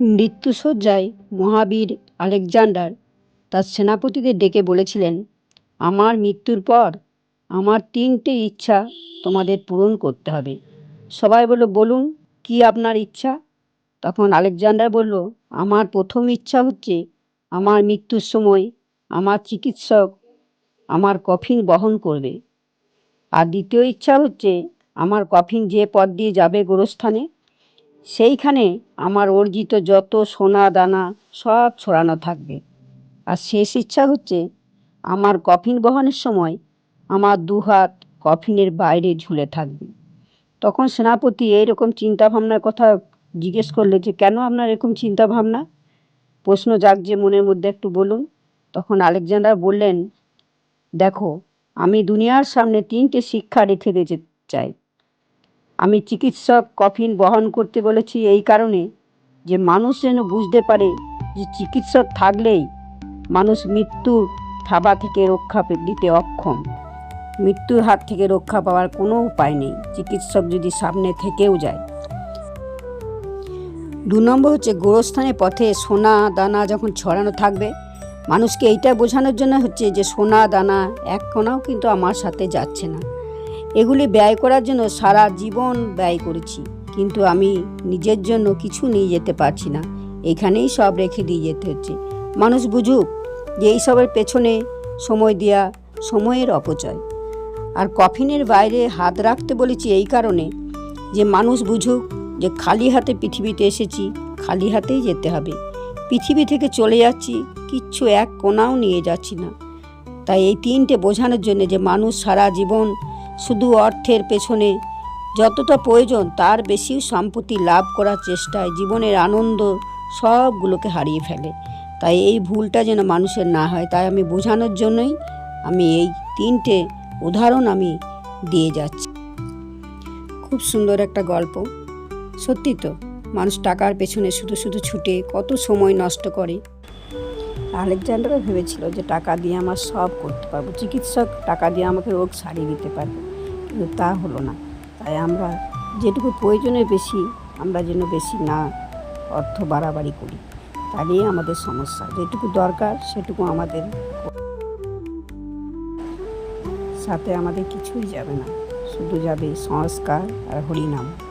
মৃত্যুশয্যায় মহাবীর Alexander. তার সেনাপতিদের ডেকে বলেছিলেন, আমার মৃত্যুর পর আমার তিনটে ইচ্ছা তোমাদের পূরণ করতে হবে। সবাই বলল, বলুন, কি আপনার ইচ্ছা? তখন আলেকজান্ডার বলল, আমার প্রথম ইচ্ছা হচ্ছে আমার মৃত্যুর সময় আমার চিকিৎসক আমার কফিন বহন করবে। আর দ্বিতীয় ইচ্ছা হচ্ছে আমার কফিন যে পথ দিয়ে যাবে গোরস্থানে সেইখানে আমার অর্জিত যত সোনা দানা সব ছড়ানো থাকবে। আর শেষ ইচ্ছা হচ্ছে আমার কফিন বহনের সময় আমার দুহাত কফিনের বাইরে ঝুলে থাকবে। তখন সেনাপতি এইরকম চিন্তা ভাবনার কথা জিজ্ঞেস করলে যে, কেন আপনার এরকম চিন্তাভাবনা? প্রশ্ন প্রশ্ন জাগছে মনের মধ্যে একটু বলুন। তখন আলেকজান্ডার বললেন, দেখো, আমি দুনিয়ার সামনে তিনটে শিক্ষা রেখে দিতে চাই। আমি চিকিৎসক কফিন বহন করতে বলেছি এই কারণে যে মানুষ যেন বুঝতে পারে যে চিকিৎসক থাকলেই মানুষ মৃত্যুর থাবা থেকে রক্ষা দিতে অক্ষম। মৃত্যুর হাত থেকে রক্ষা পাওয়ার কোনো উপায় নেই। চিকিৎসক যদি সামনে থেকেও যায়। দু নম্বর হচ্ছে গোরস্থানের পথে সোনা দানা যখন ছড়ানো থাকবে, মানুষকে এইটা বোঝানোর জন্য হচ্ছে যে সোনা দানা এক কোনাও কিন্তু আমার সাথে যাচ্ছে না। এগুলি ব্যয় করার জন্য সারা জীবন ব্যয় করেছি। কিন্তু আমি নিজের জন্য কিছু নিয়ে যেতে পারছি না। এখানেই সব রেখে দিয়ে যেতে হচ্ছে। মানুষ বুঝুক যে এইসবের পেছনে সময় দেওয়া সময়ের অপচয়। আর কফিনের বাইরে হাত রাখতে বলেছি এই কারণে যে মানুষ বুঝুক যে খালি হাতে পৃথিবীতে এসেছি, খালি হাতেই যেতে হবে। পৃথিবী থেকে চলে যাচ্ছি, কিচ্ছু এক কোনাও নিয়ে যাচ্ছি না। তাই এই তিনটে বোঝানোর জন্য যে মানুষ সারা জীবন শুধু অর্থের পেছনে। যতটা প্রয়োজন, তার বেশি সম্পত্তি লাভ করার চেষ্টায় জীবনের আনন্দ সবগুলোকে হারিয়ে ফেলে। তাই এই ভুলটা যেন মানুষের না হয়, তাই আমি বোঝানোর জন্যই আমি এই তিনটে উদাহরণ আমি দিয়ে যাচ্ছি। খুব সুন্দর একটা গল্প। সত্যি তো, মানুষ টাকার পেছনে শুধু শুধু ছুটে কত সময় নষ্ট করে। আলেকজান্ডারও ভেবেছিল যে টাকা দিয়ে আমার সব করতে পারব, চিকিৎসক টাকা দিয়ে আমাকে রোগ সারিয়ে দিতে পারবে। কিন্তু তা হলো না। তাই আমরা যেটুকু প্রয়োজনের বেশি, আমরা যেন বেশি না অর্থ বাড়াবাড়ি করি। তাহলেই আমাদের সমস্যা। যেটুকু দরকার, সেটুকু আমাদের সাথে আমাদের কিছুই যাবে না। শুধু যাবে সংস্কার আর হরিনাম।